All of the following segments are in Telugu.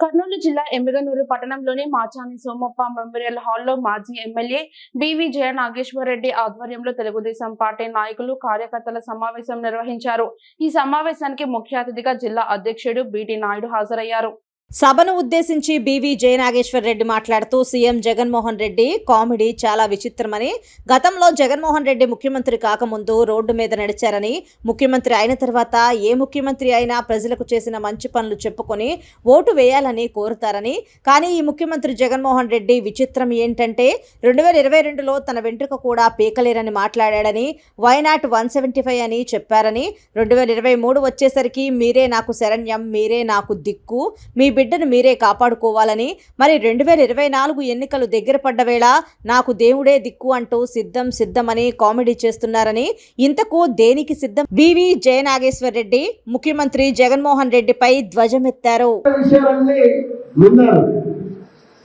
కర్నూలు జిల్లా ఎమ్మిగనూరు పట్టణంలోని మాచాని సోమప్ప మెమోరియల్ హాల్లో మాజీ ఎమ్మెల్యే బివి జయ నాగేశ్వరరెడ్డి ఆధ్వర్యంలో తెలుగుదేశం పార్టీ నాయకులు కార్యకర్తల సమావేశం నిర్వహించారు. ఈ సమావేశానికి ముఖ్య అతిథిగా జిల్లా అధ్యక్షుడు బిటి నాయుడు హాజరయ్యారు. సభను ఉద్దేశించి బీవీ జయనాగేశ్వర్ రెడ్డి మాట్లాడుతూ సీఎం జగన్మోహన్ రెడ్డి కామెడీ చాలా విచిత్రమని గతంలో జగన్మోహన్ రెడ్డి ముఖ్యమంత్రి కాకముందు రోడ్డు మీద నడిచారని ముఖ్యమంత్రి అయిన తర్వాత ఏ ముఖ్యమంత్రి అయినా ప్రజలకు చేసిన మంచి పనులు చెప్పుకొని ఓటు వేయాలని కోరుతారని కానీ ఈ ముఖ్యమంత్రి జగన్మోహన్ రెడ్డి విచిత్రం ఏంటంటే రెండు వేల ఇరవై రెండులో తన వెంట్రుక కూడా పీకలేరని మాట్లాడాడని why not one seventy five అని చెప్పారని రెండు వేల ఇరవై మూడు వచ్చేసరికి మీరే నాకు శరణ్యం మీరే నాకు దిక్కు మీ బిడ్డను మీరే కాపాడుకోవాలని మరి రెండు వేల ఇరవై నాలుగు ఎన్నికలు దగ్గర పడ్డ వేళ నాకు దేవుడే దిక్కు అంటూ సిద్ధం సిద్ధమని కామెడీ చేస్తున్నారని ఇంతకు దేనికి సిద్ధం? బివి జయనాగేశ్వర్ రెడ్డి ముఖ్యమంత్రి జగన్మోహన్ రెడ్డిపై ధ్వజమెత్తారు.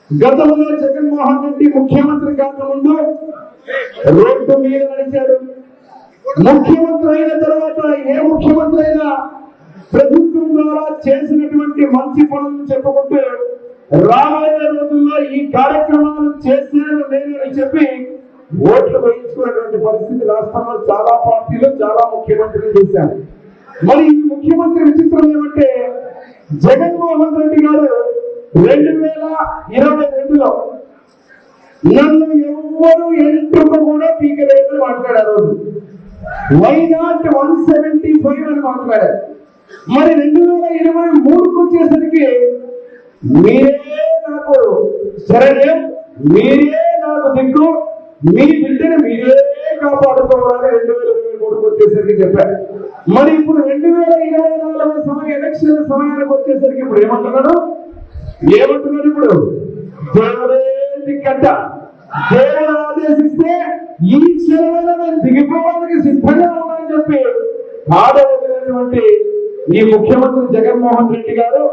గతంలో జగన్మోహన్ రెడ్డి ముఖ్యమంత్రి కాకముందు రోడ్డు మీద నడిచాడు. ముఖ్యమంత్రి అయిన తర్వాత ఏ ముఖ్యమంత్రి అయినా ప్రభుత్వం ద్వారా చేసినటువంటి మంచి పనులను చెప్పుకుంటే రాబోయే రోజుల్లో ఈ కార్యక్రమాలను చేశాను నేను అని చెప్పి ఓట్లు వేయించుకున్నటువంటి పరిస్థితి రాష్ట్రంలో చాలా పార్టీలు చాలా ముఖ్యమంత్రులు చేశారు. మరి ఈ ముఖ్యమంత్రి విచిత్రం ఏమంటే జగన్మోహన్ రెడ్డి గారు రెండు వేల ఇరవై రెండులో నన్ను ఎవ్వరు ఎంట్రుకు కూడా పీకలేదని మాట్లాడారు. Why not one seventy five అని మాట్లాడారు. మరి రెండు వేల ఇరవై మూడుకు వచ్చేసరికి మీరే నాకు శరణ్యం మీరే నాకు దిక్కు. మీ బిడ్డను మీరే కాపాడుకోవాలని రెండు వేల ఇరవై మూడుకు వచ్చేసరికి చెప్పారు మరి ఇప్పుడు రెండు వేల ఇరవై నాలుగు సమయం ఎలక్షన్ సమయానికి వచ్చేసరికి ఇప్పుడు ఏమంటున్నాడు? ఏమంటున్నాడు ఇప్పుడు? దేవుడే దిక్కట దేవుడు ఆదేశిస్తే ఈ క్షణంలో నేను దిగిపోవడానికి సిద్ధంగా ఉన్నానని చెప్పి ఆదరించినటువంటి మీ ముఖ్యమంత్రి జగన్మోహన్ రెడ్డి గారు